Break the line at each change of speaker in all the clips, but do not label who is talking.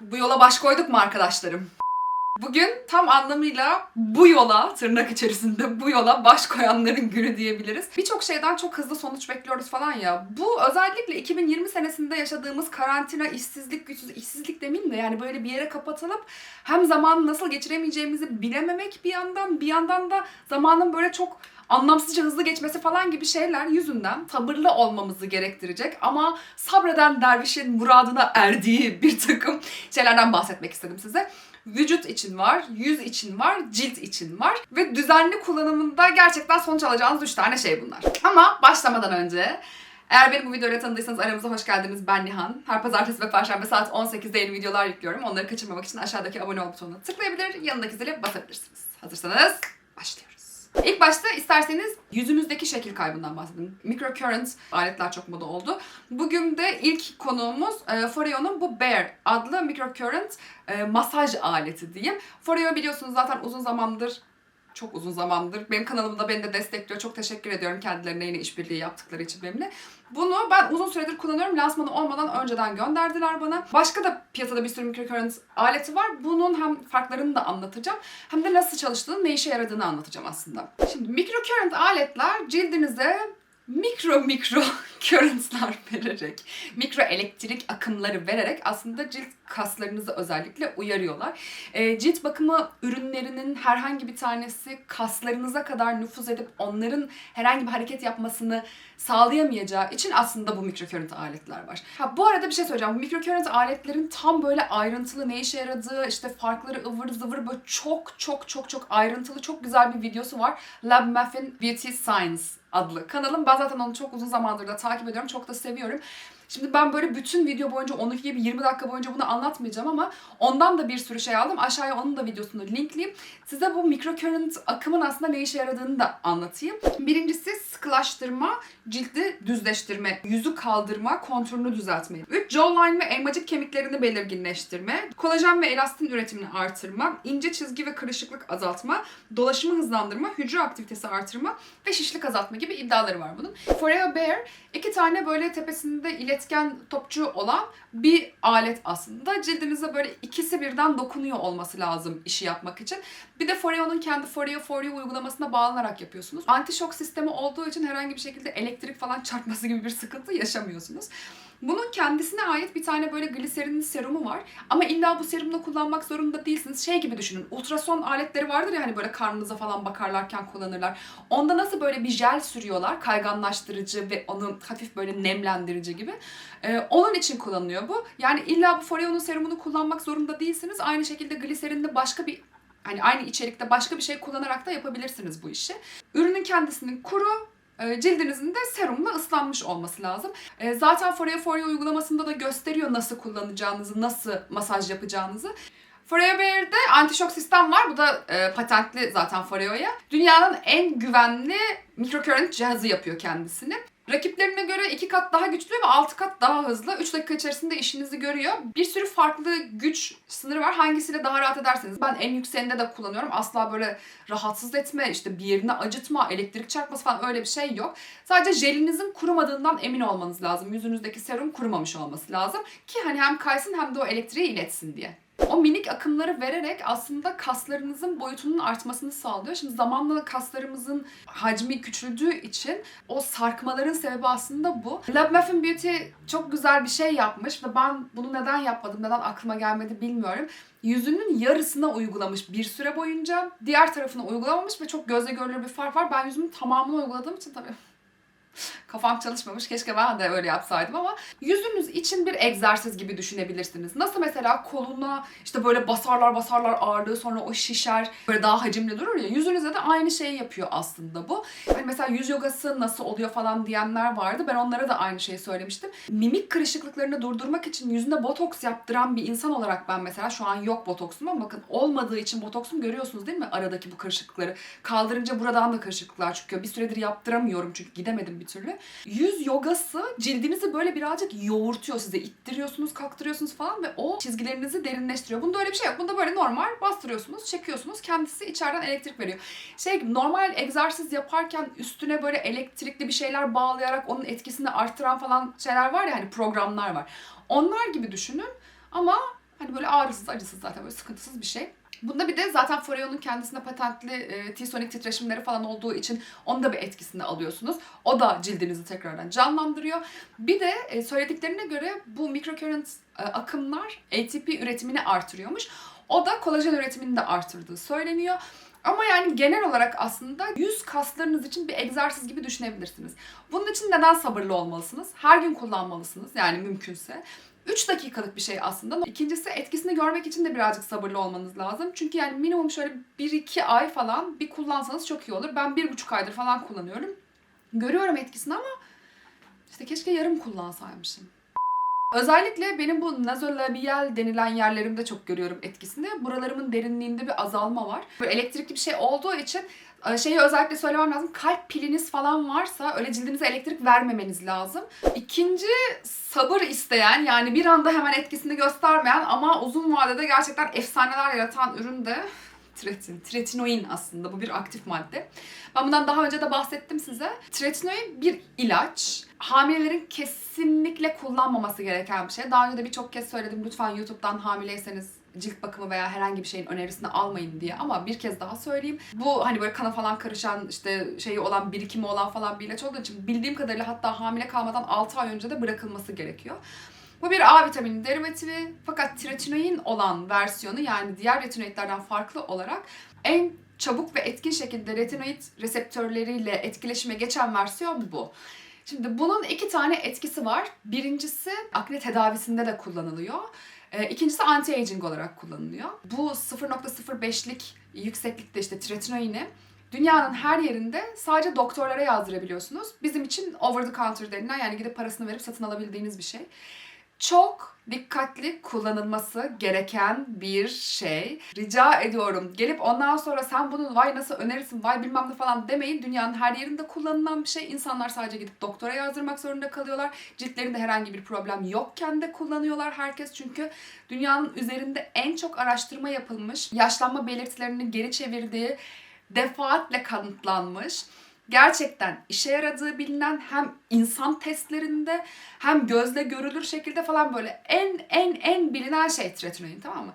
Bu yola baş koyduk mu arkadaşlarım? Bugün tam anlamıyla bu yola, tırnak içerisinde bu yola baş koyanların günü diyebiliriz. Birçok şeyden çok hızlı sonuç bekliyoruz falan ya. Bu özellikle 2020 senesinde yaşadığımız karantina, işsizlik, güçsüz, işsizlik demeyeyim de yani böyle bir yere kapatılıp hem zaman nasıl geçiremeyeceğimizi bilememek bir yandan, bir yandan da zamanın böyle çok anlamsızca hızlı geçmesi falan gibi şeyler yüzünden sabırlı olmamızı gerektirecek ama sabreden dervişin muradına erdiği bir takım şeylerden bahsetmek istedim size. Vücut için var, yüz için var, cilt için var ve düzenli kullanımında gerçekten sonuç alacağınız 3 tane şey bunlar. Ama başlamadan önce eğer beni bu videoyla tanıdıysanız aramıza hoş geldiniz. Ben Nihan. Her pazartesi ve perşembe saat 18'de yeni videolar yüklüyorum. Onları kaçırmamak için aşağıdaki abone ol butonuna tıklayabilir, yanındaki zile basabilirsiniz. Hazırsanız başlıyoruz. İlk başta isterseniz yüzünüzdeki şekil kaybından bahsedin. Microcurrent aletler çok moda oldu. Bugün de ilk konuğumuz e, Foreo'nun bu Bear adlı microcurrent e, masaj aleti diyeyim. Foreo biliyorsunuz zaten uzun zamandır çok uzun zamandır. Benim kanalımda beni de destekliyor. Çok teşekkür ediyorum kendilerine yine işbirliği yaptıkları için benimle. Bunu ben uzun süredir kullanıyorum. Lansmanı olmadan önceden gönderdiler bana. Başka da piyasada bir sürü microcurrent aleti var. Bunun hem farklarını da anlatacağım. Hem de nasıl çalıştığını, ne işe yaradığını anlatacağım aslında. Şimdi microcurrent aletler cildinize mikro mikro currentlar vererek, mikro elektrik akımları vererek aslında cilt kaslarınızı özellikle uyarıyorlar. E, cilt bakımı ürünlerinin herhangi bir tanesi kaslarınıza kadar nüfuz edip onların herhangi bir hareket yapmasını sağlayamayacağı için aslında bu mikrokörüntü aletler var. Ha bu arada bir şey söyleyeceğim. Bu mikrokörüntü aletlerin tam böyle ayrıntılı ne işe yaradığı, işte farkları ıvır zıvır böyle çok çok çok çok ayrıntılı çok güzel bir videosu var. Lab Muffin Beauty Science adlı kanalım. Ben zaten onu çok uzun zamandır da takip ediyorum. Çok da seviyorum. Şimdi ben böyle bütün video boyunca onunki gibi 20 dakika boyunca bunu anlatmayacağım ama ondan da bir sürü şey aldım. Aşağıya onun da videosunu linkleyeyim. Size bu microcurrent akımın aslında ne işe yaradığını da anlatayım. Birincisi sıkılaştırma, cildi düzleştirme, yüzü kaldırma, konturunu düzeltme. 3. Jawline ve elmacık kemiklerini belirginleştirme, kolajen ve elastin üretimini artırma, ince çizgi ve kırışıklık azaltma, dolaşımı hızlandırma, hücre aktivitesi artırma ve şişlik azaltma gibi iddiaları var bunun. Foreo Bear iki tane böyle tepesinde iletken topçu olan bir alet aslında. Cildinize böyle ikisi birden dokunuyor olması lazım işi yapmak için. Bir de Foreo'nun kendi Foreo For You uygulamasına bağlanarak yapıyorsunuz. Anti-şok sistemi olduğu için herhangi bir şekilde elektrik falan çarpması gibi bir sıkıntı yaşamıyorsunuz. Bunun kendisine ait bir tane böyle gliserin serumu var. Ama illa bu serumla kullanmak zorunda değilsiniz. Şey gibi düşünün. Ultrason aletleri vardır ya hani böyle karnınıza falan bakarlarken kullanırlar. Onda nasıl böyle bir jel sürüyorlar. Kayganlaştırıcı ve onu hafif böyle nemlendirici gibi. Ee, onun için kullanılıyor bu. Yani illa bu Foreo'nun serumunu kullanmak zorunda değilsiniz. Aynı şekilde gliserininde başka bir hani aynı içerikte başka bir şey kullanarak da yapabilirsiniz bu işi. Ürünün kendisinin kuru cildinizin de serumla ıslanmış olması lazım. E, Zaten Foreo For You uygulamasında da gösteriyor nasıl kullanacağınızı, nasıl masaj yapacağınızı. Foreo Bear'de anti-şok sistem var. Bu da e, patentli zaten Foreo'ya. Dünyanın en güvenli microcurrent cihazı yapıyor kendisini. Rakiplerine göre iki kat daha güçlü ve altı kat daha hızlı. 3 dakika içerisinde işinizi görüyor. Bir sürü farklı güç sınırı var. Hangisiyle daha rahat ederseniz. Ben en yükseğinde de kullanıyorum. Asla böyle rahatsız etme, işte bir yerini acıtma, elektrik çarpması falan öyle bir şey yok. Sadece jelinizin kurumadığından emin olmanız lazım. Yüzünüzdeki serum kurumamış olması lazım. Ki hani hem kaysın hem de o elektriği iletsin diye. O minik akımları vererek aslında kaslarınızın boyutunun artmasını sağlıyor. Şimdi zamanla kaslarımızın hacmi küçüldüğü için o sarkmaların sebebi aslında bu. Lab Muffin Beauty çok güzel bir şey yapmış ve ben bunu neden yapmadım, neden aklıma gelmedi bilmiyorum. Yüzünün yarısına uygulamış bir süre boyunca. Diğer tarafına uygulamamış ve çok gözle görülür bir fark var. Ben yüzümün tamamını uyguladığım için tabii Kafam çalışmamış. Keşke ben de öyle yapsaydım ama yüzünüz için bir egzersiz gibi düşünebilirsiniz. Nasıl mesela koluna işte böyle basarlar basarlar ağırlığı sonra o şişer böyle daha hacimli durur ya. Yüzünüze de aynı şeyi yapıyor aslında bu. Hani mesela yüz yogası nasıl oluyor falan diyenler vardı. Ben onlara da aynı şeyi söylemiştim. Mimik kırışıklıklarını durdurmak için yüzünde botoks yaptıran bir insan olarak ben mesela şu an yok botoksum ama bakın olmadığı için botoksum görüyorsunuz değil mi aradaki bu kırışıklıkları. Kaldırınca buradan da kırışıklıklar çıkıyor. Bir süredir yaptıramıyorum çünkü gidemedim bir türlü. Yüz yogası cildinizi böyle birazcık yoğurtuyor size. ittiriyorsunuz, kalktırıyorsunuz falan ve o çizgilerinizi derinleştiriyor. Bunda öyle bir şey yok. Bunda böyle normal bastırıyorsunuz, çekiyorsunuz. Kendisi içeriden elektrik veriyor. Şey gibi normal egzersiz yaparken üstüne böyle elektrikli bir şeyler bağlayarak onun etkisini arttıran falan şeyler var ya hani programlar var. Onlar gibi düşünün ama Hani böyle ağrısız, acısız zaten böyle sıkıntısız bir şey. Bunda bir de zaten Foreo'nun kendisinde patentli e, T-Sonic titreşimleri falan olduğu için onu da bir etkisini alıyorsunuz. O da cildinizi tekrardan canlandırıyor. Bir de e, söylediklerine göre bu microcurrent e, akımlar ATP üretimini artırıyormuş. O da kolajen üretimini de artırdığı söyleniyor. Ama yani genel olarak aslında yüz kaslarınız için bir egzersiz gibi düşünebilirsiniz. Bunun için neden sabırlı olmalısınız? Her gün kullanmalısınız yani mümkünse. 3 dakikalık bir şey aslında. İkincisi etkisini görmek için de birazcık sabırlı olmanız lazım. Çünkü yani minimum şöyle 1-2 ay falan bir kullansanız çok iyi olur. Ben 1,5 aydır falan kullanıyorum. Görüyorum etkisini ama işte keşke yarım kullansaymışım. Özellikle benim bu nazolabial denilen yerlerimde çok görüyorum etkisini. Buralarımın derinliğinde bir azalma var. Böyle elektrikli bir şey olduğu için e, şeyi özellikle söylemem lazım. Kalp piliniz falan varsa öyle cildinize elektrik vermemeniz lazım. İkinci sabır isteyen yani bir anda hemen etkisini göstermeyen ama uzun vadede gerçekten efsaneler yaratan ürün de Tretin. Tretinoin aslında bu bir aktif madde. Ben bundan daha önce de bahsettim size. Tretinoin bir ilaç. Hamilelerin kesinlikle kullanmaması gereken bir şey. Daha önce de birçok kez söyledim. Lütfen YouTube'dan hamileyseniz cilt bakımı veya herhangi bir şeyin önerisini almayın diye ama bir kez daha söyleyeyim. Bu hani böyle kana falan karışan işte şeyi olan birikimi olan falan bir ilaç olduğu için bildiğim kadarıyla hatta hamile kalmadan 6 ay önce de bırakılması gerekiyor. Bu bir A vitamini derivatifi fakat tretinoin olan versiyonu yani diğer retinoidlerden farklı olarak en çabuk ve etkin şekilde retinoid reseptörleriyle etkileşime geçen versiyon bu. Şimdi bunun iki tane etkisi var. Birincisi akne tedavisinde de kullanılıyor. Ee, İkincisi anti-aging olarak kullanılıyor. Bu 0.05'lik yükseklikte işte tretinoini dünyanın her yerinde sadece doktorlara yazdırabiliyorsunuz. Bizim için over the counter denilen yani gidip parasını verip satın alabildiğiniz bir şey çok dikkatli kullanılması gereken bir şey. Rica ediyorum. Gelip ondan sonra sen bunu vay nasıl önerirsin, vay bilmem ne falan demeyin. Dünyanın her yerinde kullanılan bir şey. İnsanlar sadece gidip doktora yazdırmak zorunda kalıyorlar. Ciltlerinde herhangi bir problem yokken de kullanıyorlar herkes. Çünkü dünyanın üzerinde en çok araştırma yapılmış, yaşlanma belirtilerini geri çevirdiği, defaatle kanıtlanmış gerçekten işe yaradığı bilinen hem insan testlerinde hem gözle görülür şekilde falan böyle en en en bilinen şey tretinoin tamam mı?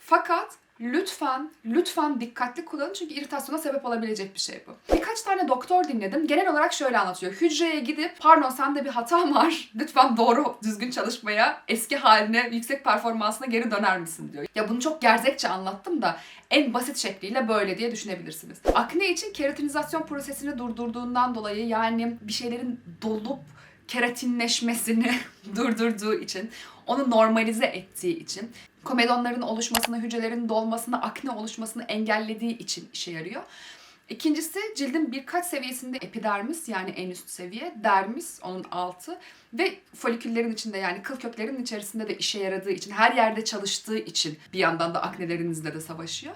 Fakat lütfen lütfen dikkatli kullanın çünkü iritasyona sebep olabilecek bir şey bu. Birkaç tane doktor dinledim. Genel olarak şöyle anlatıyor. Hücreye gidip pardon sende bir hata var. Lütfen doğru düzgün çalışmaya, eski haline, yüksek performansına geri döner misin diyor. Ya bunu çok gerzekçe anlattım da en basit şekliyle böyle diye düşünebilirsiniz. Akne için keratinizasyon prosesini durdurduğundan dolayı yani bir şeylerin dolup keratinleşmesini durdurduğu için, onu normalize ettiği için, komedonların oluşmasını, hücrelerin dolmasını, akne oluşmasını engellediği için işe yarıyor. İkincisi cildin birkaç seviyesinde epidermis yani en üst seviye, dermis onun altı ve foliküllerin içinde yani kıl köklerin içerisinde de işe yaradığı için, her yerde çalıştığı için bir yandan da aknelerinizle de savaşıyor.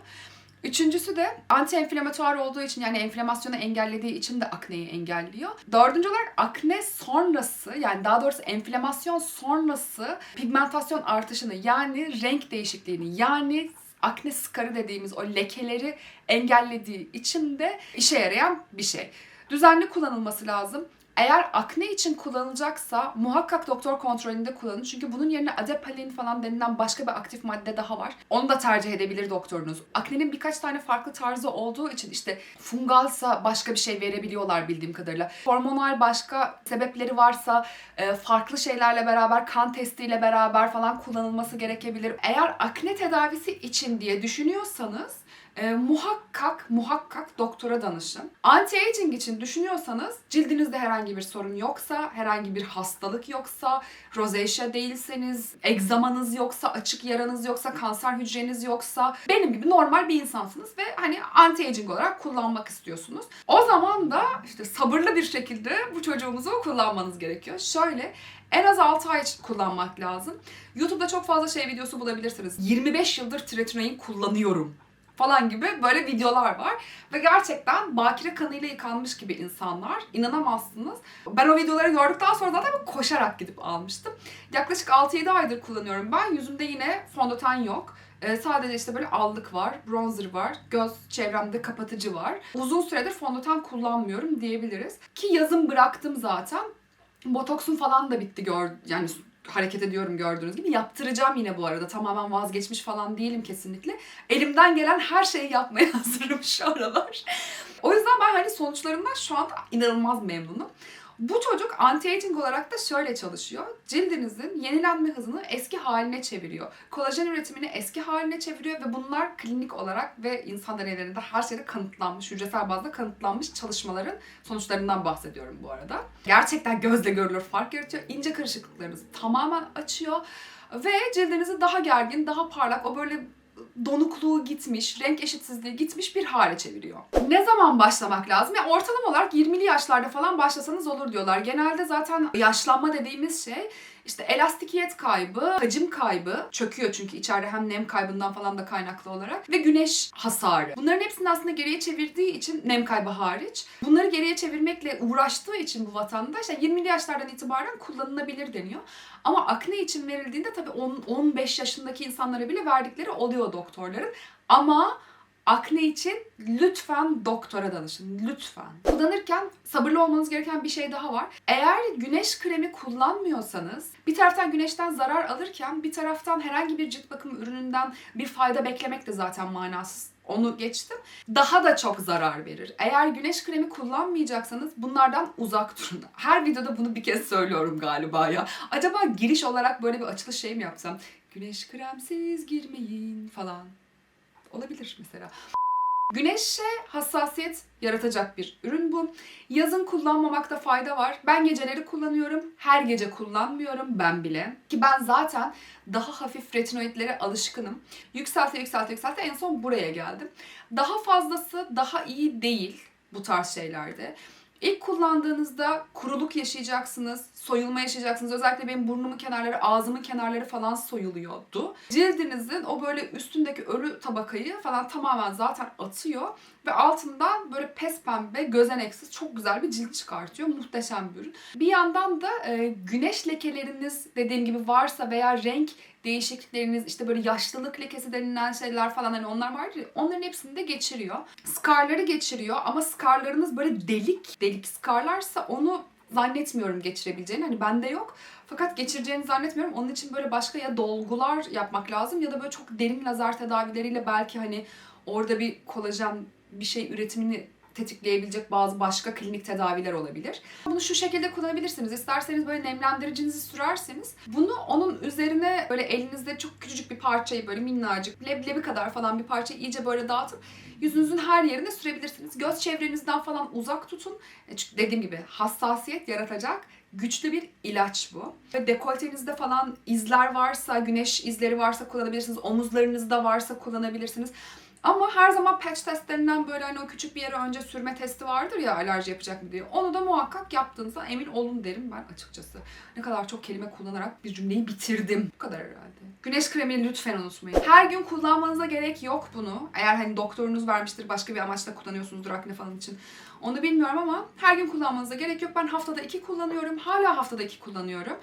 Üçüncüsü de anti enflamatuar olduğu için yani enflamasyonu engellediği için de akneyi engelliyor. Dördüncü olarak akne sonrası yani daha doğrusu enflamasyon sonrası pigmentasyon artışını yani renk değişikliğini yani akne skarı dediğimiz o lekeleri engellediği için de işe yarayan bir şey. Düzenli kullanılması lazım. Eğer akne için kullanılacaksa muhakkak doktor kontrolünde kullanın. Çünkü bunun yerine adapalin falan denilen başka bir aktif madde daha var. Onu da tercih edebilir doktorunuz. Aknenin birkaç tane farklı tarzı olduğu için işte fungalsa başka bir şey verebiliyorlar bildiğim kadarıyla. Hormonal başka sebepleri varsa e, farklı şeylerle beraber kan testiyle beraber falan kullanılması gerekebilir. Eğer akne tedavisi için diye düşünüyorsanız e, muhakkak muhakkak doktora danışın. Anti-aging için düşünüyorsanız cildinizde herhangi bir sorun yoksa, herhangi bir hastalık yoksa, rozacea değilseniz, egzamanız yoksa, açık yaranız yoksa, kanser hücreniz yoksa, benim gibi normal bir insansınız ve hani anti-aging olarak kullanmak istiyorsunuz. O zaman da işte sabırlı bir şekilde bu çocuğumuzu kullanmanız gerekiyor. Şöyle en az 6 ay kullanmak lazım. YouTube'da çok fazla şey videosu bulabilirsiniz. 25 yıldır tretinoin kullanıyorum falan gibi böyle videolar var. Ve gerçekten bakire kanıyla yıkanmış gibi insanlar. İnanamazsınız. Ben o videoları gördükten sonra zaten koşarak gidip almıştım. Yaklaşık 6-7 aydır kullanıyorum ben. Yüzümde yine fondöten yok. Ee, sadece işte böyle allık var, bronzer var, göz çevremde kapatıcı var. Uzun süredir fondöten kullanmıyorum diyebiliriz. Ki yazın bıraktım zaten. Botoksum falan da bitti gör yani hareket ediyorum gördüğünüz gibi. Yaptıracağım yine bu arada. Tamamen vazgeçmiş falan değilim kesinlikle. Elimden gelen her şeyi yapmaya hazırım şu aralar. O yüzden ben hani sonuçlarından şu anda inanılmaz memnunum. Bu çocuk anti-aging olarak da şöyle çalışıyor. Cildinizin yenilenme hızını eski haline çeviriyor. Kolajen üretimini eski haline çeviriyor ve bunlar klinik olarak ve insan deneylerinde her şeyde kanıtlanmış, hücresel bazda kanıtlanmış çalışmaların sonuçlarından bahsediyorum bu arada. Gerçekten gözle görülür fark yaratıyor. İnce karışıklıklarınızı tamamen açıyor ve cildinizi daha gergin, daha parlak, o böyle donukluğu gitmiş, renk eşitsizliği gitmiş bir hale çeviriyor. Ne zaman başlamak lazım? Yani ortalama olarak 20'li yaşlarda falan başlasanız olur diyorlar. Genelde zaten yaşlanma dediğimiz şey işte elastikiyet kaybı, hacim kaybı çöküyor çünkü içeride hem nem kaybından falan da kaynaklı olarak ve güneş hasarı. Bunların hepsini aslında geriye çevirdiği için nem kaybı hariç bunları geriye çevirmekle uğraştığı için bu vatandaş yani 20'li yaşlardan itibaren kullanılabilir deniyor. Ama akne için verildiğinde tabii 10, 15 yaşındaki insanlara bile verdikleri oluyor doktorların. Ama akne için lütfen doktora danışın. Lütfen. Kullanırken sabırlı olmanız gereken bir şey daha var. Eğer güneş kremi kullanmıyorsanız bir taraftan güneşten zarar alırken bir taraftan herhangi bir cilt bakım ürününden bir fayda beklemek de zaten manasız. Onu geçtim. Daha da çok zarar verir. Eğer güneş kremi kullanmayacaksanız bunlardan uzak durun. Her videoda bunu bir kez söylüyorum galiba ya. Acaba giriş olarak böyle bir açılış şey mi yapsam? Güneş kremsiz girmeyin falan. Olabilir mesela. Güneşe hassasiyet yaratacak bir ürün bu. Yazın kullanmamakta fayda var. Ben geceleri kullanıyorum. Her gece kullanmıyorum ben bile. Ki ben zaten daha hafif retinoidlere alışkınım. Yükselte yükselte yükselte en son buraya geldim. Daha fazlası daha iyi değil bu tarz şeylerde. İlk kullandığınızda kuruluk yaşayacaksınız, soyulma yaşayacaksınız. Özellikle benim burnumun kenarları, ağzımın kenarları falan soyuluyordu. Cildinizin o böyle üstündeki ölü tabakayı falan tamamen zaten atıyor ve altından böyle pes pembe, gözeneksiz çok güzel bir cilt çıkartıyor. Muhteşem bir ürün. Bir yandan da e, güneş lekeleriniz dediğim gibi varsa veya renk değişiklikleriniz işte böyle yaşlılık lekesi denilen şeyler falan hani onlar var ya onların hepsini de geçiriyor. Scarları geçiriyor ama scarlarınız böyle delik delik scarlarsa onu zannetmiyorum geçirebileceğini. Hani bende yok. Fakat geçireceğini zannetmiyorum. Onun için böyle başka ya dolgular yapmak lazım ya da böyle çok derin lazer tedavileriyle belki hani orada bir kolajen bir şey üretimini tetikleyebilecek bazı başka klinik tedaviler olabilir. Bunu şu şekilde kullanabilirsiniz. İsterseniz böyle nemlendiricinizi sürerseniz bunu onun üzerine böyle elinizde çok küçücük bir parçayı böyle minnacık leblebi kadar falan bir parçayı iyice böyle dağıtıp yüzünüzün her yerine sürebilirsiniz. Göz çevrenizden falan uzak tutun. E, Çünkü dediğim gibi hassasiyet yaratacak güçlü bir ilaç bu. Ve dekoltenizde falan izler varsa, güneş izleri varsa kullanabilirsiniz. Omuzlarınızda varsa kullanabilirsiniz. Ama her zaman patch testlerinden böyle hani o küçük bir yere önce sürme testi vardır ya alerji yapacak mı diye. Onu da muhakkak yaptığınızda emin olun derim ben açıkçası. Ne kadar çok kelime kullanarak bir cümleyi bitirdim. Bu kadar herhalde. Güneş kremini lütfen unutmayın. Her gün kullanmanıza gerek yok bunu. Eğer hani doktorunuz vermiştir başka bir amaçla kullanıyorsunuzdur akne falan için. Onu bilmiyorum ama her gün kullanmanıza gerek yok. Ben haftada iki kullanıyorum. Hala haftada iki kullanıyorum.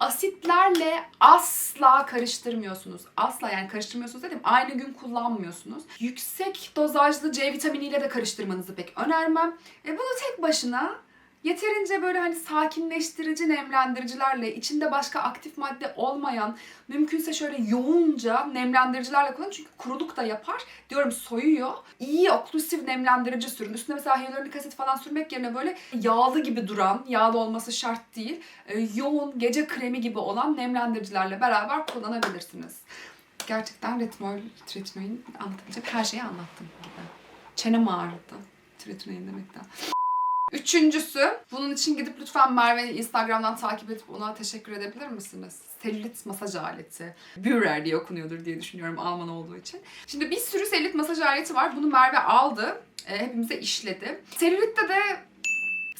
Asitlerle asla karıştırmıyorsunuz. Asla yani karıştırmıyorsunuz dedim. Aynı gün kullanmıyorsunuz. Yüksek dozajlı C vitaminiyle de karıştırmanızı pek önermem. E bunu tek başına yeterince böyle hani sakinleştirici nemlendiricilerle, içinde başka aktif madde olmayan, mümkünse şöyle yoğunca nemlendiricilerle kullanın. Çünkü kuruluk da yapar. Diyorum soyuyor. İyi oklusif nemlendirici sürün. Üstüne mesela hyaluronik asit falan sürmek yerine böyle yağlı gibi duran, yağlı olması şart değil, e, yoğun gece kremi gibi olan nemlendiricilerle beraber kullanabilirsiniz. Gerçekten retinol, retinoin anlatabilecek her şeyi anlattım gibi. Çenem ağrıdı. Retinoin demekten. Üçüncüsü, bunun için gidip lütfen Merve'yi Instagram'dan takip edip ona teşekkür edebilir misiniz? Selülit masaj aleti. Bürer diye okunuyordur diye düşünüyorum Alman olduğu için. Şimdi bir sürü selülit masaj aleti var. Bunu Merve aldı. E, hepimize işledi. Selülitte de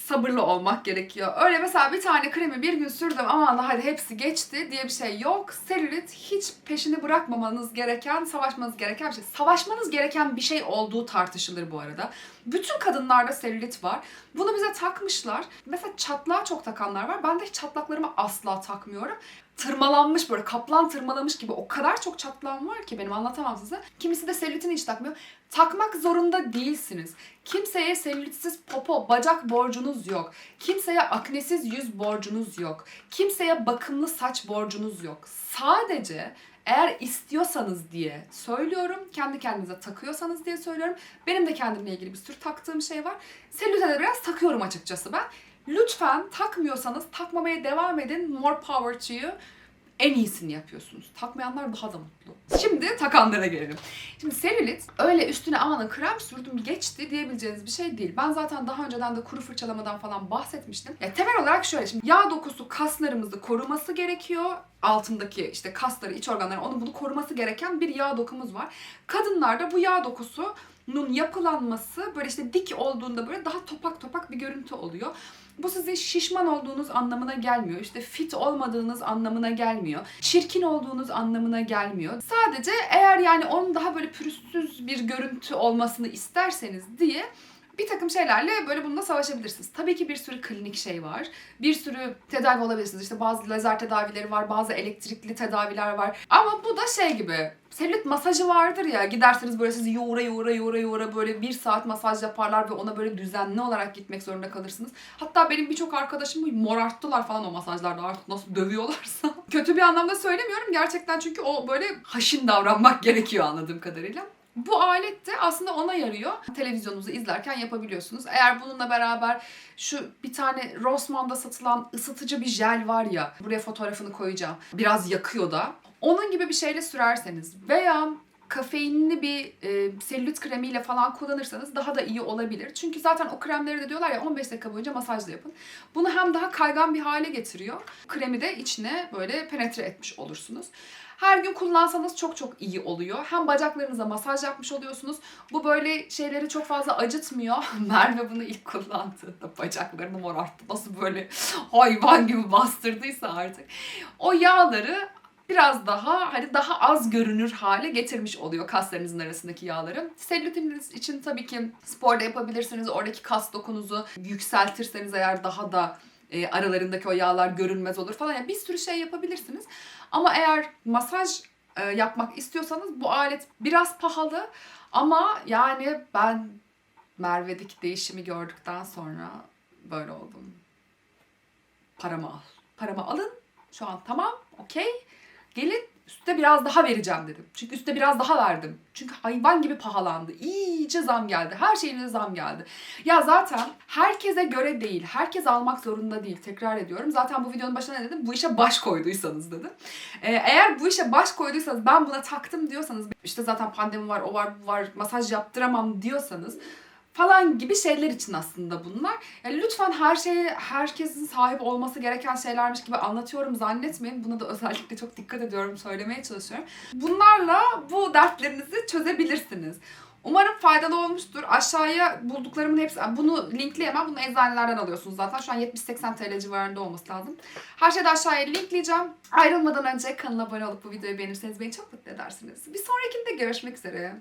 sabırlı olmak gerekiyor. Öyle mesela bir tane kremi bir gün sürdüm aman da hadi hepsi geçti diye bir şey yok. Selülit hiç peşini bırakmamanız gereken, savaşmanız gereken bir şey. Savaşmanız gereken bir şey olduğu tartışılır bu arada. Bütün kadınlarda selülit var. Bunu bize takmışlar. Mesela çatlağa çok takanlar var. Ben de hiç çatlaklarımı asla takmıyorum. Tırmalanmış böyle kaplan tırmalamış gibi o kadar çok çatlağım var ki benim anlatamam size. Kimisi de selülitini hiç takmıyor. Takmak zorunda değilsiniz. Kimseye selülitsiz popo, bacak borcunuz yok. Kimseye aknesiz yüz borcunuz yok. Kimseye bakımlı saç borcunuz yok. Sadece eğer istiyorsanız diye söylüyorum, kendi kendinize takıyorsanız diye söylüyorum. Benim de kendimle ilgili bir sürü taktığım şey var. Selülite de biraz takıyorum açıkçası ben. Lütfen takmıyorsanız takmamaya devam edin. More power to you. En iyisini yapıyorsunuz. Takmayanlar daha da mutlu. Şimdi takanlara gelelim. Şimdi selülit öyle üstüne aman krem sürdüm geçti diyebileceğiniz bir şey değil. Ben zaten daha önceden de kuru fırçalamadan falan bahsetmiştim. Ya temel olarak şöyle şimdi yağ dokusu kaslarımızı koruması gerekiyor. Altındaki işte kasları, iç organları onu bunu koruması gereken bir yağ dokumuz var. Kadınlarda bu yağ dokusunun yapılanması böyle işte dik olduğunda böyle daha topak topak bir görüntü oluyor. Bu sizin şişman olduğunuz anlamına gelmiyor. İşte fit olmadığınız anlamına gelmiyor. Çirkin olduğunuz anlamına gelmiyor. Sadece eğer yani onun daha böyle pürüzsüz bir görüntü olmasını isterseniz diye bir takım şeylerle böyle bununla savaşabilirsiniz. Tabii ki bir sürü klinik şey var. Bir sürü tedavi olabilirsiniz. İşte bazı lazer tedavileri var, bazı elektrikli tedaviler var. Ama bu da şey gibi, selülit masajı vardır ya. Giderseniz böyle sizi yoğura yoğura yoğura yoğura böyle bir saat masaj yaparlar ve ona böyle düzenli olarak gitmek zorunda kalırsınız. Hatta benim birçok arkadaşımı morarttılar falan o masajlarda artık nasıl dövüyorlarsa. Kötü bir anlamda söylemiyorum gerçekten çünkü o böyle haşin davranmak gerekiyor anladığım kadarıyla. Bu alet de aslında ona yarıyor. Televizyonunuzu izlerken yapabiliyorsunuz. Eğer bununla beraber şu bir tane Rossmann'da satılan ısıtıcı bir jel var ya. Buraya fotoğrafını koyacağım. Biraz yakıyor da. Onun gibi bir şeyle sürerseniz veya kafeinli bir e, selülit kremiyle falan kullanırsanız daha da iyi olabilir. Çünkü zaten o kremleri de diyorlar ya 15 dakika boyunca masajla yapın. Bunu hem daha kaygan bir hale getiriyor. Kremi de içine böyle penetre etmiş olursunuz. Her gün kullansanız çok çok iyi oluyor. Hem bacaklarınıza masaj yapmış oluyorsunuz. Bu böyle şeyleri çok fazla acıtmıyor. Merve bunu ilk kullandığında bacaklarını morarttı. Nasıl böyle hayvan gibi bastırdıysa artık. O yağları biraz daha hani daha az görünür hale getirmiş oluyor kaslarınızın arasındaki yağları. Selülitiniz için tabii ki spor da yapabilirsiniz. Oradaki kas dokunuzu yükseltirseniz eğer daha da e, aralarındaki o yağlar görünmez olur falan. Yani bir sürü şey yapabilirsiniz. Ama eğer masaj e, yapmak istiyorsanız bu alet biraz pahalı. Ama yani ben Merve'deki değişimi gördükten sonra böyle oldum. Paramı al. Paramı alın. Şu an tamam. Okey. Gelin üstte biraz daha vereceğim dedim. Çünkü üstte biraz daha verdim. Çünkü hayvan gibi pahalandı. İyice zam geldi. Her şeyine zam geldi. Ya zaten herkese göre değil. Herkes almak zorunda değil. Tekrar ediyorum. Zaten bu videonun başına ne dedim? Bu işe baş koyduysanız dedim. Ee, eğer bu işe baş koyduysanız ben buna taktım diyorsanız işte zaten pandemi var, o var, bu var, masaj yaptıramam diyorsanız falan gibi şeyler için aslında bunlar. Yani lütfen her şeyi herkesin sahip olması gereken şeylermiş gibi anlatıyorum zannetmeyin. Buna da özellikle çok dikkat ediyorum, söylemeye çalışıyorum. Bunlarla bu dertlerinizi çözebilirsiniz. Umarım faydalı olmuştur. Aşağıya bulduklarımın hepsi, bunu linkleyemem. Bunu eczanelerden alıyorsunuz zaten. Şu an 70-80 TL civarında olması lazım. Her şeyi de aşağıya linkleyeceğim. Ayrılmadan önce kanala abone olup bu videoyu beğenirseniz beni çok mutlu edersiniz. Bir sonrakinde görüşmek üzere.